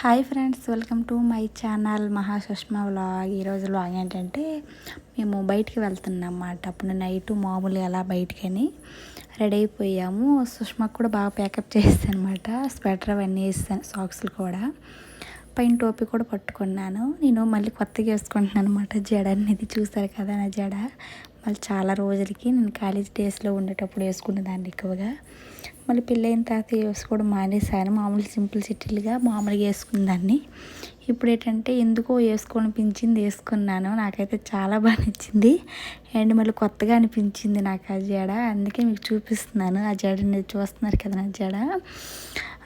Hi friends welcome to my channel Mahasushma vlog. ఈరోజు vlog ఏంటంటే మేము బయటికి వెళ్తున్నాం అన్నమాట అప్పుడు నైట్ మామూలు ఎలా బయటికని రెడీ అయిపోయాము. సుష్మకు కూడా బాగా ప్యాకప్ చేస్తాను అనమాట స్వెటర్ అవన్నీ వేస్తాను సాక్స్లు కూడా. పైన టోపీ కూడా పట్టుకున్నాను. నేను మళ్ళీ కొత్తగా వేసుకుంటున్నాను అనమాట జడ అనేది. చూసారు కదా నా జడ? మళ్ళీ చాలా రోజులకి నేను కాలేజ్ డేస్లో ఉండేటప్పుడు వేసుకునేదాన్ని ఎక్కువగా. మళ్ళీ పెళ్ళైన తర్వాత వేసుకోవడం మానేశాను. మామూలు సింపుల్ సిటీలుగా మామూలుగా వేసుకునేదాన్ని. ఇప్పుడు ఏంటంటే ఎందుకో వేసుకోనిపించింది వేసుకున్నాను. నాకైతే చాలా బాగా నచ్చింది. అండ్ మళ్ళీ కొత్తగా అనిపించింది నాకు ఆ జడ. అందుకే మీకు చూపిస్తున్నాను. ఆ జడని చూస్తున్నారు కదా నా జడ.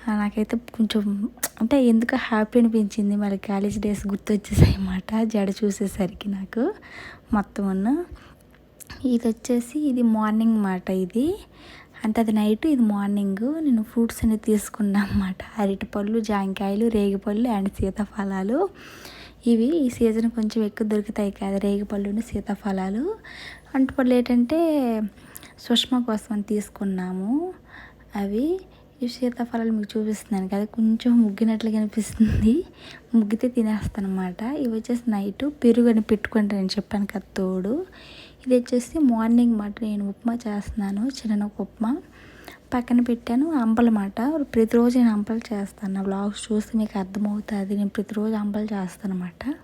నాకైతే కొంచెం అంటే ఎందుకు హ్యాపీ అనిపించింది. మళ్ళీ కాలేజ్ డేస్ గుర్తొచ్చేసాయి అన్నమాట. జడ చూసేసరికి నాకు మొత్తం ఇది వచ్చేసి ఇది మార్నింగ్ మాట ఇది. అంటే అది నైట్ ఇది మార్నింగ్. నేను ఫ్రూట్స్ అన్ని తీసుకున్నా అనమాట అరటిపళ్ళు జాంకాయలు రేగిపళ్ళు అండ్ సీతాఫలాలు. ఇవి ఈ సీజన్ కొంచెం ఎక్కువ దొరుకుతాయి కదా రేగిపళ్ళు సీతాఫలాలు. అంటుపళ్ళు ఏంటంటే సుష్మ కోసం అని తీసుకున్నాము అవి. ఈ సీతాఫలాలు మీకు చూపిస్తున్నాను కదా కొంచెం ముగ్గినట్లుగా అనిపిస్తుంది. ముగ్గితే తినేస్తాను అనమాట ఇవి వచ్చేసి నైట్ పెరుగు అని పెట్టుకుంటానని చెప్పాను కదా తోడు. ఇది వచ్చేసి మార్నింగ్ మాట. నేను ఉప్మా చేస్తున్నాను చిన్న ఉప్మా పక్కన పెట్టాను అంపలు మాట. ప్రతిరోజు నేను అంపలు చేస్తాను. నా బ్లాగ్స్ చూస్తే మీకు అర్థమవుతుంది. నేను ప్రతిరోజు అంపలు చేస్తాను అనమాట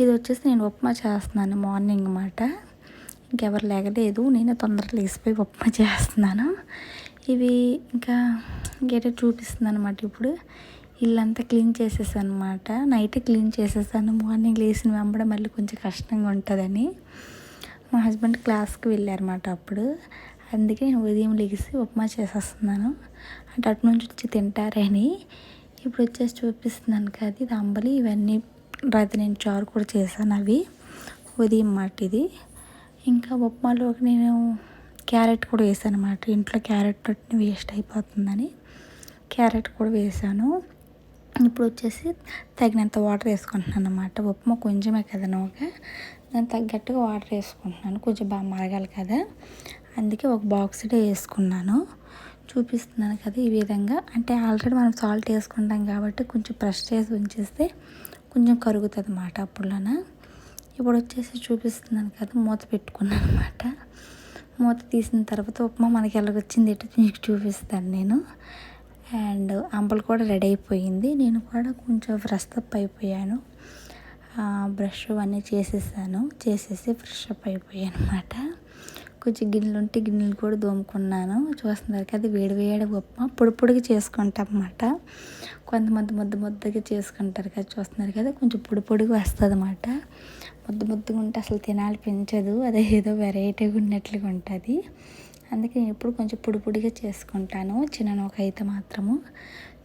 ఇది వచ్చేసి నేను ఉప్మా చేస్తున్నాను మార్నింగ్ మాట. ఇంకెవరు లేగలేదు. నేను తొందరగా లేసిపోయి ఉప్మా చేస్తున్నాను. ఇవి ఇంకా ఇంకేటో చూపిస్తుంది అనమాట ఇప్పుడు. ఇల్లంతా క్లీన్ చేసేసాను అనమాట నైట్ క్లీన్ చేసేసాను. మార్నింగ్ లేచిన వెంబడ మళ్ళీ కొంచెం కష్టంగా ఉంటుందని. మా హస్బెండ్ క్లాస్కి వెళ్ళారన్నమాట అప్పుడు. అందుకే నేను ఉదయం లెగిసి ఉప్మా చేసేస్తున్నాను. అంటే అటు నుంచి వచ్చి తింటారని ఇప్పుడు వచ్చేసి చూపిస్తున్నాను కదా ఇది అంబలి. ఇవన్నీ రాత్రి నేను చారు కూడా చేశాను అవి. ఉదయం మాట ఇది. ఇంకా ఉప్మాలోకి నేను క్యారెట్ కూడా వేసాను అనమాట ఇంట్లో క్యారెట్ వేస్ట్ అయిపోతుందని క్యారెట్ కూడా వేసాను. ఇప్పుడు వచ్చేసి తగినంత వాటర్ వేసుకుంటున్నాను అనమాట ఉప్మా కొంచెమే కదా నోక. దానికి తగ్గట్టుగా వాటర్ వేసుకుంటున్నాను. కొంచెం బాగా మరగాలి కదా. అందుకే ఒక బాక్స్డే వేసుకున్నాను. చూపిస్తున్నాను కదా ఈ విధంగా. అంటే ఆల్రెడీ మనం సాల్ట్ వేసుకుంటాం కాబట్టి కొంచెం ప్రెష్ చేసి ఉంచేస్తే కొంచెం కరుగుతుంది అన్నమాట అప్పుడులోన. ఇప్పుడు వచ్చేసి చూపిస్తున్నాను కదా మూత పెట్టుకున్నాను అనమాట మూత తీసిన తర్వాత ఉప్మా మనకి ఎలాగొచ్చింది ఎటు మీకు చూపిస్తాను నేను. అండ్ అంబలు కూడా రెడీ అయిపోయింది. నేను కూడా కొంచెం ఫ్రెష్ అప్ అయిపోయాను. బ్రష్ అన్నీ చేసేసాను. చేసేసి ఫ్రెష్ అప్ అయిపోయాను అనమాట కొంచెం గిన్నెలు ఉంటే గిన్నెలు కూడా దోముకున్నాను. చూస్తున్నారు కదా వేడి వేడి ఉప్మా పొడి పొడిగా చేసుకుంటాం అన్నమాట కొంతమంది ముద్ద ముద్దగా చేసుకుంటారు కదా చూస్తున్నారు కదా కొంచెం పొడి పొడిగా వస్తుంది అన్నమాట ముద్ద ముద్దగా ఉంటే అసలు తినాలి పెంచదు. అదే ఏదో వెరైటీగా ఉన్నట్లుగా ఉంటుంది. అందుకే నేను ఎప్పుడు కొంచెం పొడి పొడిగా చేసుకుంటాను. చిన్న నూక అయితే మాత్రము.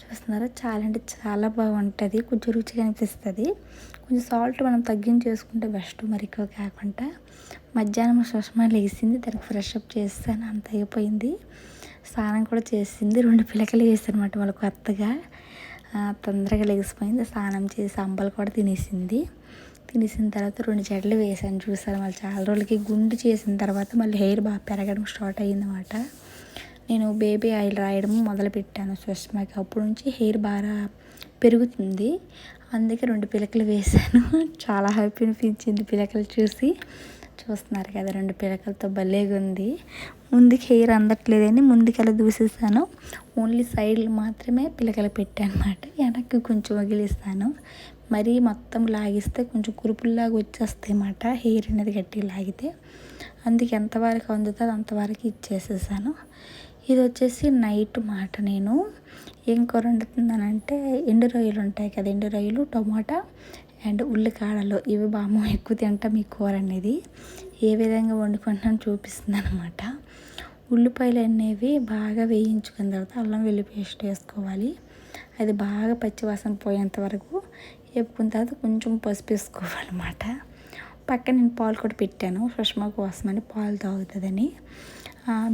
చూస్తున్నారా? చాలా అంటే చాలా బాగుంటుంది. కొంచెం రుచిగా అనిపిస్తుంది. కొంచెం సాల్ట్ మనం తగ్గించేసుకుంటే బెస్ట్ మరి ఎక్కువ కాకుండా. మధ్యాహ్నం సుష్మా లేచింది దానికి ఫ్రెష్ అప్ చేస్తాను అంత అయిపోయింది. స్నానం కూడా చేసింది. రెండు పిల్లకలు వేసానమాట వాళ్ళకి కొత్తగా. తొందరగా లేచిపోయింది. స్నానం చేసి అంబలు కూడా తినేసింది. తినేసిన తర్వాత రెండు జడలు వేసాను చూసాను మళ్ళీ చాలా రోజులకి గుండు చేసిన తర్వాత మళ్ళీ హెయిర్ బాగా పెరగడం స్టార్ట్ అయ్యిందన్నమాట. నేను బేబీ ఆయిల్ రాయడం మొదలుపెట్టాను సుష్మకి. అప్పటి నుంచి హెయిర్ బాగా పెరుగుతుంది. అందుకే రెండు పిలకలు వేశాను. చాలా హ్యాపీ అనిపించింది పిలకలు చూసి. చూస్తున్నారు కదా రెండు పిలకలతో భలేగా ఉంది. ముందుకు హెయిర్ అందట్లేదని ముందుకెలా దూసేసాను. ఓన్లీ సైడ్లు మాత్రమే పిలకలు పెట్టాను అనమాట వెనక్కి కొంచెం వగిలిస్తాను. మరీ మొత్తం లాగిస్తే కొంచెం కురుపుల్లాగా వచ్చేస్తాయి అన్నమాట హెయిర్ అనేది గట్టి లాగితే. అందుకు ఎంతవరకు అందుతుందో అంతవరకు ఇచ్చేసేసాను. ఇది వచ్చేసి నైట్ మాట నేను. ఏం కూర వండుతున్నానంటే ఎండు రొయ్యలు ఉంటాయి కదా ఎండు రొయ్యలు టమాటా అండ్ ఉల్లికాడలు. ఇవి బాము ఎక్కువ తింటాం ఈ కూర అనేది. ఏ విధంగా వండుకుంటున్నాను చూపిస్తుంది అనమాట ఉల్లిపాయలు అనేవి బాగా వేయించుకున్న తర్వాత అల్లం వెల్లి పేస్ట్ వేసుకోవాలి. అది బాగా పచ్చివాసన పోయేంత వరకు వేపుకున్న తర్వాత కొంచెం పసుపు వేసుకోవాలన్నమాట. పక్కన నేను పాలు కూడా పెట్టాను. సుష్మా కోసమని పాలు తాగుతుందని.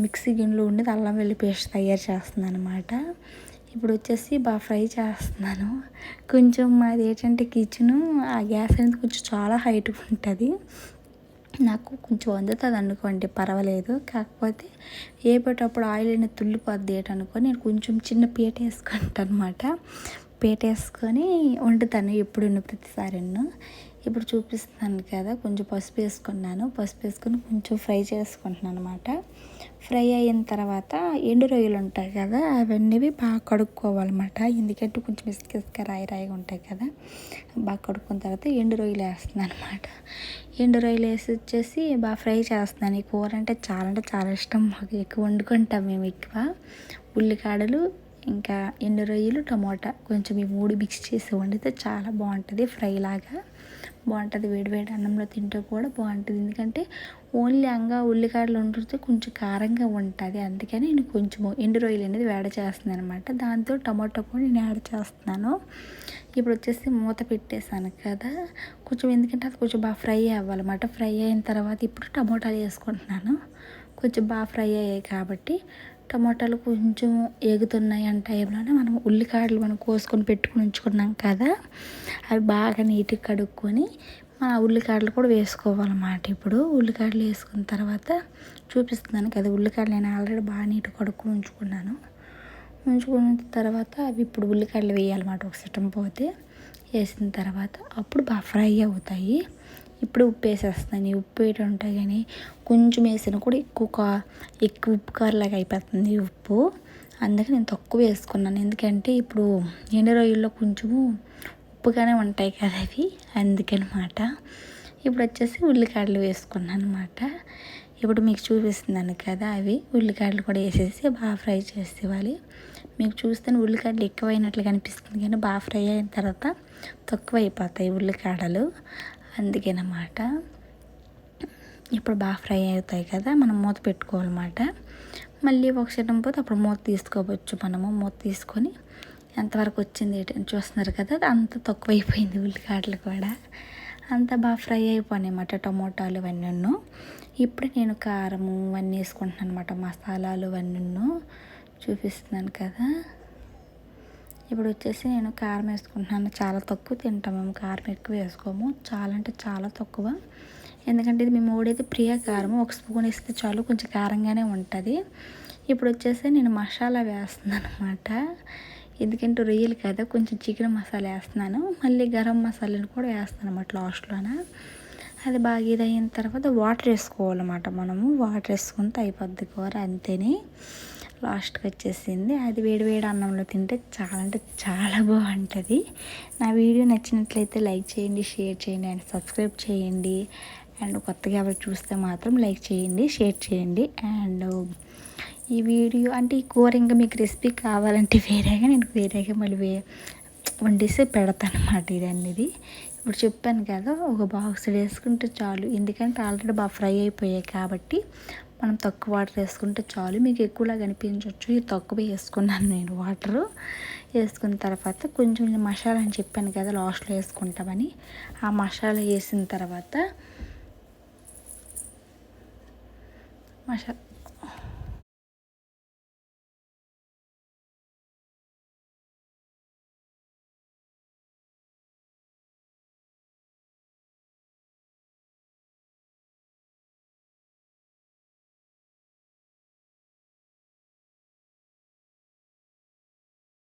మిక్సీ గిన్నెలో ఉండేది. అల్లం వెల్లి పేస్ట్ తయారు చేస్తున్నాను అనమాట ఇప్పుడు వచ్చేసి బాగా ఫ్రై చేస్తున్నాను. కొంచెం అది ఏంటంటే కిచెను. ఆ గ్యాస్ అనేది కొంచెం చాలా హైట్ ఉంటుంది. నాకు కొంచెం అందుతుంది అనుకోండి పర్వాలేదు. కాకపోతే ఏపేటప్పుడు ఆయిల్ అనేది తుల్లిపోద్ది అనుకో నేను కొంచెం చిన్న పీట వేసుకుంటాను అనమాట పేటేసుకొని వండుతాను ఎప్పుడు ప్రతిసారి ఇప్పుడు చూపిస్తున్నాను కదా కొంచెం పసుపు వేసుకున్నాను. పసుపు వేసుకొని కొంచెం ఫ్రై చేసుకుంటున్నాను అనమాట ఫ్రై అయిన తర్వాత ఎండు రొయ్యలు ఉంటాయి కదా అవన్నీ బాగా కడుక్కోవాలన్నమాట. ఎందుకంటే కొంచెం ఇసుక ఇసుక రాయి రాయిగా ఉంటాయి కదా బాగా కడుక్కున్న తర్వాత ఎండు రొయ్యలు వేస్తున్నాను అనమాట ఎండు రొయ్యలు వేసి వచ్చేసి బాగా ఫ్రై చేస్తున్నాను. ఈ కూర అంటే చాలా అంటే చాలా ఇష్టం మాకు. ఎక్కువ వండుకుంటాం మేము ఎక్కువ. ఉల్లికాడలు ఇంకా ఎండు రొయ్యలు టమోటా కొంచెం ఈ మూడు మిక్స్ చేసి వండితే చాలా బాగుంటుంది. ఫ్రై లాగా బాగుంటుంది. వేడివేడి అన్నంలో తింటే కూడా బాగుంటుంది. ఎందుకంటే ఓన్లీ అంగా ఉల్లికాడలు వండితే కొంచెం కారంగా ఉంటుంది. అందుకని నేను కొంచెం ఎండు రొయ్యలు అనేది వేడ చేస్తున్నాను అనమాట దాంతో టమాటో కూడా నేను యాడ్ చేస్తున్నాను. ఇప్పుడు వచ్చేసి మూత పెట్టేశాను కదా. కొంచెం ఎందుకంటే అది కొంచెం బాగా ఫ్రై అవ్వాలన్నమాట. ఫ్రై అయిన తర్వాత ఇప్పుడు టమోటాలు వేసుకుంటున్నాను. కొంచెం బాగా ఫ్రై అయ్యాయి కాబట్టి టమాటాలు కొంచెం ఎగుతున్నాయి ఆ టైంలోనే మనం ఉల్లికాడలు మనం కోసుకొని పెట్టుకుని ఉంచుకున్నాం కదా అవి బాగా నీట్గా కడుక్కొని మన ఉల్లికాడలు కూడా వేసుకోవాలన్నమాట. ఇప్పుడు ఉల్లికాడలు వేసుకున్న తర్వాత చూపిస్తున్నాను కదా ఉల్లికాడలు నేను ఆల్రెడీ బాగా నీట్గా కడుక్కొని ఉంచుకున్నాను. ఉంచుకున్న తర్వాత అవి ఇప్పుడు ఉల్లికాడలు వేయాలన్నమాట ఒక సిటం పోతే. వేసిన తర్వాత అప్పుడు బాగా ఫ్రై అవుతాయి. ఇప్పుడు ఉప్పు వేసేస్తాను ఉప్పు వేయటం ఉంటాయి కానీ కొంచెం వేసినా కూడా ఎక్కువ ఎక్కువ ఉప్పు కారలాగా అయిపోతుంది ఉప్పు. అందుకే నేను తక్కువ వేసుకున్నాను. ఎందుకంటే ఇప్పుడు ఎండు రొయ్యల్లో కొంచెము ఉప్పుగానే ఉంటాయి కదా అవి. అందుకనమాట. ఇప్పుడు వచ్చేసి ఉల్లికాడలు వేసుకున్నాను అనమాట ఇప్పుడు మీకు చూపిస్తున్నాను కదా అవి. ఉల్లికాడలు కూడా వేసేసి బాగా ఫ్రై చేసేవాలి మీకు చూస్తే ఉల్లికాడలు ఎక్కువైనట్లు కనిపిస్తుంది కానీ బాగా ఫ్రై అయిన తర్వాత తక్కువ అయిపోతాయి ఉల్లికాడలు. అందుకేనమాట. ఇప్పుడు బాగా ఫ్రై అవుతాయి కదా మనం మూత పెట్టుకోవాలన్నమాట. మళ్ళీ ఒక పోతే అప్పుడు మూత తీసుకోవచ్చు మనము మూత తీసుకొని. ఎంతవరకు వచ్చింది చూస్తున్నారు కదా అంత తక్కువ అయిపోయింది ఉల్లికాడలు కూడా. అంత బాగా ఫ్రై అయిపోయినాయి అన్నమాట టమోటాలు ఇవన్నీ ఇప్పుడు నేను కారము ఇవన్నీ వేసుకుంటున్నాను అనమాట మసాలాలు ఇవన్నీ చూపిస్తున్నాను కదా. ఇప్పుడు వచ్చేసి నేను కారం వేసుకుంటున్నాను. చాలా తక్కువ తింటాం మేము. కారం ఎక్కువ వేసుకోము. చాలా అంటే చాలా తక్కువ. ఎందుకంటే ఇది మేము ఓడేది ప్రియ కారం ఒక స్పూన్ వేస్తే చాలు కొంచెం కారంగానే ఉంటుంది. ఇప్పుడు వచ్చేసి నేను మసాలా వేస్తున్నాను అనమాట ఎందుకంటే రొయ్యలు కదా కొంచెం చికెన్ మసాలా వేస్తున్నాను. మళ్ళీ గరం మసాలాను కూడా వేస్తాను అనమాట లాస్ట్లోన. అది బాగా ఇది అయిన తర్వాత వాటర్ వేసుకోవాలన్నమాట మనము. వాటర్ వేసుకుంటే అయిపోద్ది కూర అంతేనే. లాస్ట్కి వచ్చేసింది. అది వేడి వేడి అన్నంలో తింటే చాలా అంటే చాలా బాగుంటుంది. నా వీడియో నచ్చినట్లయితే లైక్ చేయండి షేర్ చేయండి అండ్ సబ్స్క్రైబ్ చేయండి. అండ్ కొత్తగా ఎవరు చూస్తే మాత్రం లైక్ చేయండి షేర్ చేయండి. అండ్ ఈ వీడియో అంటే ఈ కూర ఇంకా మీకు రెసిపీ కావాలంటే వేరేగా నేను వేరేగా మళ్ళీ వే వండిస్తే పెడతాను అనమాట ఇది అనేది ఇప్పుడు చెప్పాను కదా ఒక బాక్స్ వేసుకుంటే చాలు. ఎందుకంటే ఆల్రెడీ బాగా ఫ్రై అయిపోయాయి కాబట్టి మనం తక్కువ వాటర్ వేసుకుంటే చాలు. మీకు ఎక్కువలా కనిపించవచ్చు ఇది తక్కువ వేసుకున్నాను నేను వాటరు వేసుకున్న తర్వాత కొంచెం మసాలా అని చెప్పాను కదా లాస్ట్లో వేసుకుంటామని. ఆ మసాలా వేసిన తర్వాత మసాలా